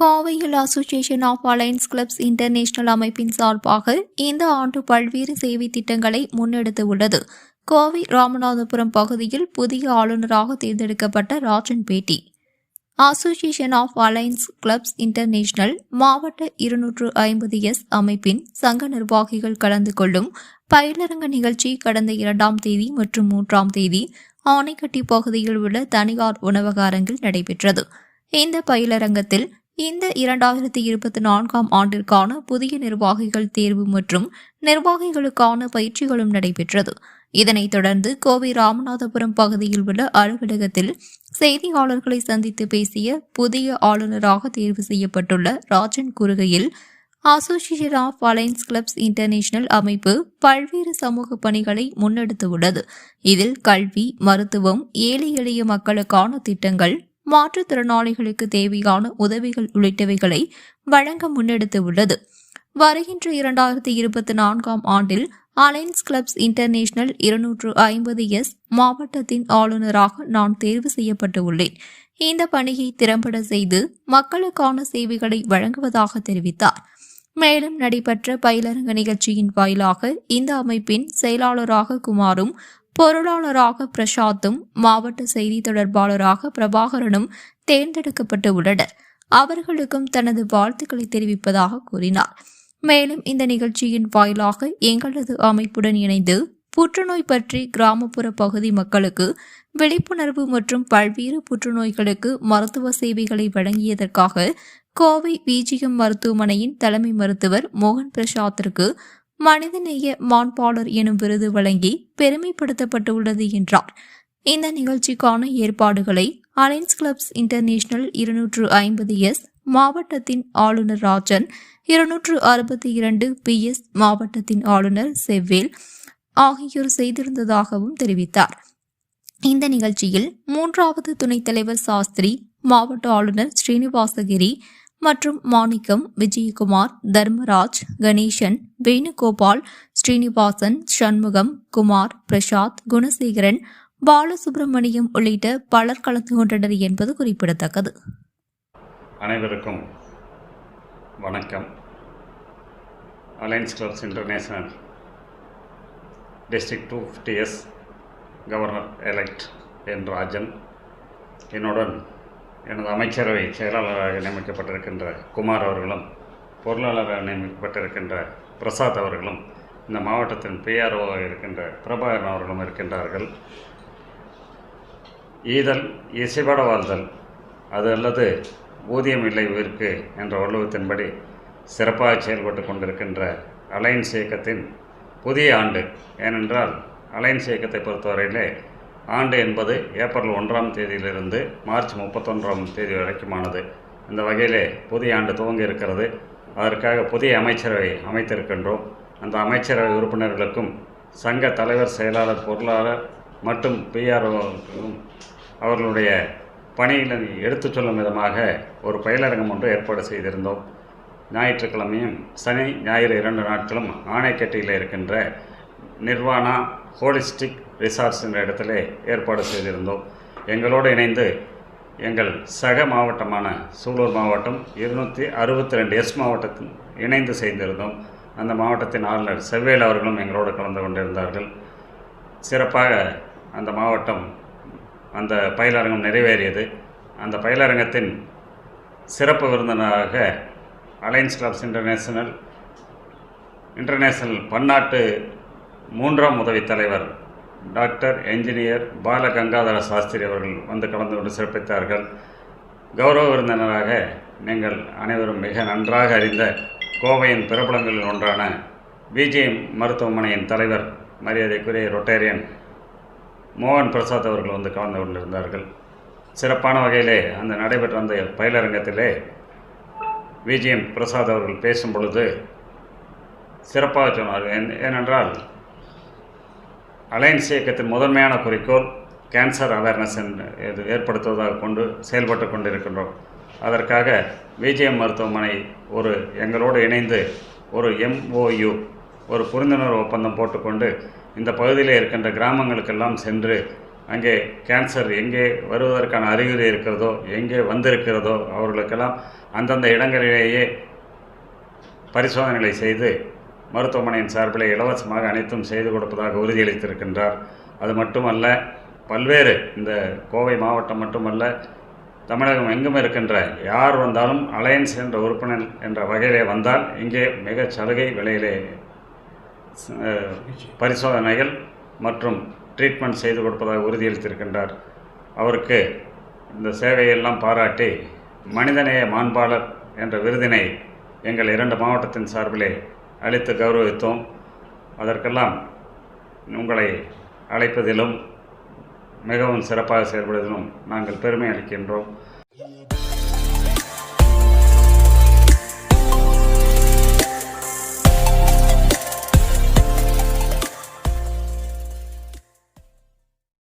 கோவையில் association of alliance clubs international அமைப்பின் சார்பாக இந்த ஆண்டு பல்வேறு சேவை திட்டங்களை முன்னெடுத்து உள்ளது. கோவை ராமநாதபுரம் பகுதியில் புதிய ஆளுநராக தேர்ந்தெடுக்கப்பட்ட ராஜன் பேட்டி. Association of alliance clubs international மாவட்ட இருநூற்று ஐம்பது எஸ் அமைப்பின் சங்க நிர்வாகிகள் கலந்து கொள்ளும் பயிலரங்க நிகழ்ச்சி கடந்த இரண்டாம் தேதி மற்றும் மூன்றாம் தேதி ஆனைக்கட்டி பகுதியில் உள்ள தனியார் உணவக அரங்கில் நடைபெற்றது. இந்த பயிலரங்கத்தில் இந்த இரண்டாயிரத்தி இருபத்தி நான்காம் ஆண்டிற்கான புதிய நிர்வாகிகள் தேர்வு மற்றும் நிர்வாகிகளுக்கான பயிற்சிகளும் நடைபெற்றது. இதனைத் தொடர்ந்து கோவை ராமநாதபுரம் பகுதியில் உள்ள அலுவலகத்தில் செய்தியாளர்களை சந்தித்து பேசிய புதிய ஆளுநராக தேர்வு செய்யப்பட்டுள்ள ராஜன் கூறுகையில் association of alliance clubs international அமைப்பு பல்வேறு சமூக பணிகளை முன்னெடுத்துள்ளது இதில் கல்வி மருத்துவம் ஏழை எளிய மக்களுக்கான திட்டங்கள் மாற்றுத்திறனாளிகளுக்கு தேவையான உதவிகள் உள்ளிட்டவைகளை வழங்க முன்னெடுத்து உள்ளது வருகின்ற இரண்டாயிரத்தி இருபத்தி நான்காம் ஆண்டில் அலைன்ஸ் கிளப்ஸ் இன்டர்நேஷனல் இருநூற்று ஐம்பது எஸ் மாவட்டத்தின் ஆளுநராக நான் தேர்வு செய்யப்பட்டு உள்ளேன் இந்த பணியை திறம்பட செய்து மக்களுக்கான சேவைகளை வழங்குவதாக தெரிவித்தார். மேலும் நடைபெற்ற பயிலரங்க நிகழ்ச்சியின் வாயிலாக இந்த அமைப்பின் செயலாளராக குமாரும் பொருளாளராக பிரசாத்தும் மாவட்ட செய்தி தொடர்பாளராக பிரபாகரனும் தேர்ந்தெடுக்கப்பட்டு உள்ளனர் அவர்களுக்கும் தனது வாழ்த்துக்களை தெரிவிப்பதாக கூறினார். மேலும் இந்த நிகழ்ச்சியின் வாயிலாக எங்களது அமைப்புடன் இணைந்து புற்றுநோய் பற்றி கிராமப்புற பகுதி மக்களுக்கு விழிப்புணர்வு மற்றும் பல்வேறு புற்றுநோய்களுக்கு மருத்துவ சேவைகளை வழங்கியதற்காக கோவை விஜிஎம் மருத்துவமனையின் தலைமை மருத்துவர் மோகன் பிரசாத்திற்கு மனிதநேய மாண்பாளர் எனும் விருது வழங்கி பெருமைப்படுத்தப்பட்டுள்ளது என்றார். இந்த நிகழ்ச்சிக்கான ஏற்பாடுகளை அலைன்ஸ் கிளப்ஸ் இன்டர்நேஷனல் இருநூற்று ஐம்பது எஸ் மாவட்டத்தின் ஆளுநர் ராஜன் இருநூற்று அறுபத்தி இரண்டு பி எஸ் மாவட்டத்தின் ஆளுநர் செவ்வேல் ஆகியோர் செய்திருந்ததாகவும் தெரிவித்தார். இந்த நிகழ்ச்சியில் மூன்றாவது துணைத் தலைவர் சாஸ்திரி மாவட்ட ஆளுநர் ஸ்ரீனிவாசகிரி மற்றும் மாணிக்கம் விஜயகுமார் தர்மராஜ் கணேசன் வேணுகோபால் ஸ்ரீனிவாசன் சண்முகம் குமார் பிரசாத் குணசேகரன் பாலசுப்ரமணியம் உள்ளிட்ட பலர் கலந்து கொண்டனர் என்பது குறிப்பிடத்தக்கது. அனைவருக்கும் வணக்கம். Alliance clubs international district two fifty S governor elect N Rajan என்னுடன் எனது அமைச்சரவை செயலாளராக நியமிக்கப்பட்டிருக்கின்ற குமார் அவர்களும் பொருளாளராக நியமிக்கப்பட்டிருக்கின்ற பிரசாத் அவர்களும் இந்த மாவட்டத்தின் பிஆர்ஓவாக இருக்கின்ற பிரபாகரன் அவர்களும் இருக்கின்றார்கள். ஈதல் இசைபட வாழ்தல் அது அல்லது ஊதியம் இல்லை உயிர்க்கு என்ற வள்ளுவத்தின்படி சிறப்பாக செயல்பட்டு கொண்டிருக்கின்ற அலைன்ஸ் இயக்கத்தின் புதிய ஆண்டு. ஏனென்றால் அலைன்ஸ் இயக்கத்தை பொறுத்தவரையிலே ஆண்டு என்பது ஏப்ரல் ஒன்றாம் தேதியிலிருந்து மார்ச் முப்பத்தொன்றாம் தேதி வரைக்குமானது. இந்த வகையிலே புதிய ஆண்டு துவங்க இருக்கிறது. அதற்காக புதிய அமைச்சரவை அமைத்திருக்கின்றோம். அந்த அமைச்சரவை உறுப்பினர்களுக்கும் சங்க தலைவர் செயலாளர் பொருளாளர் மற்றும் பிஆர்ஓக்கும் அவர்களுடைய பணியில் எடுத்துச் சொல்லும் விதமாக ஒரு பயிலரங்கம் ஒன்று ஏற்பாடு செய்திருந்தோம். ஞாயிற்றுக்கிழமையும் சனி ஞாயிறு இரண்டு நாட்களும் ஆணைக்கட்டியில் இருக்கின்ற நிர்வாணா ஹோலிஸ்டிக் ரிசார்ட்ஸ் என்ற இடத்துல ஏற்பாடு செய்திருந்தோம். எங்களோடு இணைந்து எங்கள் சக மாவட்டமான சூலூர் மாவட்டம் இருநூற்றி அறுபத்தி ரெண்டு எஸ் மாவட்டத்தில் இணைந்து செய்திருந்தோம். அந்த மாவட்டத்தின் ஆளுநர் செவ்வேல் அவர்களும் எங்களோடு கலந்து கொண்டிருந்தார்கள். சிறப்பாக அந்த மாவட்டம் அந்த பயிலரங்கம் நிறைவேறியது. அந்த பயிலரங்கத்தின் சிறப்பு விருந்தினராக அலைன்ஸ் கிளப்ஸ் இன்டர்நேஷனல் இன்டர்நேஷனல் பன்னாட்டு மூன்றாம் உதவித் தலைவர் டாக்டர் என்ஜினியர் பால கங்காதர சாஸ்திரி அவர்கள் வந்து கலந்து கொண்டு சிறப்பித்தார்கள். கௌரவ விருந்தினராக நீங்கள் அனைவரும் மிக நன்றாக அறிந்த கோவையின் பிரபலங்களில் ஒன்றான பிஜிஎம் மருத்துவமனையின் தலைவர் மரியாதைக்குரிய ரொட்டேரியன் மோகன் பிரசாத் அவர்கள் வந்து கலந்து கொண்டிருந்தார்கள். சிறப்பான வகையிலே அந்த நடைபெற்ற அந்த பயிலரங்கத்திலே விஜிஎம் பிரசாத் அவர்கள் பேசும் பொழுது சிறப்பாக சொன்னார் ஏனென்றால் அலைன்ஸ் இயக்கத்தின் முதன்மையான குறிக்கோள் கேன்சர் அவேர்னஸ் இது ஏற்படுத்துவதாக கொண்டு செயல்பட்டு கொண்டிருக்கின்றோம். அதற்காக விஜிஎம் மருத்துவமனை ஒரு எங்களோடு இணைந்து ஒரு எம்ஓயு ஒரு புரிந்துணர்வு ஒப்பந்தம் போட்டுக்கொண்டு இந்த பகுதியில் இருக்கின்ற கிராமங்களுக்கெல்லாம் சென்று அங்கே கேன்சர் எங்கே வருவதற்கான அறிகுறி இருக்கிறதோ எங்கே வந்திருக்கிறதோ அவர்களுக்கெல்லாம் அந்தந்த இடங்களிலேயே பரிசோதனைகளை செய்து மருத்துவமனையின் சார்பில் இலவசமாக அனைத்தும் செய்து கொடுப்பதாக உறுதியளித்திருக்கின்றார். அது மட்டுமல்ல பல்வேறு இந்த கோவை மாவட்டம் மட்டுமல்ல தமிழகம் எங்கும் இருக்கின்ற யார் வந்தாலும் அலையன்ஸ் என்ற உறுப்பினர் என்ற வகையிலே வந்தால் இங்கே மிகச் சலுகை விலையிலே பரிசோதனைகள் மற்றும் ட்ரீட்மெண்ட் செய்து கொடுப்பதாக உறுதியளித்திருக்கின்றார். அவருக்கு இந்த சேவையெல்லாம் பாராட்டி மனிதநேய மாண்பாளர் என்ற விருதினை எங்கள் இரண்டு மாவட்டத்தின் சார்பிலே அளித்து கௌரவித்தோம். அதற்கெல்லாம் உங்களை அழைப்பதிலும் மிகவும் சிறப்பாக செயல்படுவதிலும் நாங்கள் பெருமை அளிக்கின்றோம்.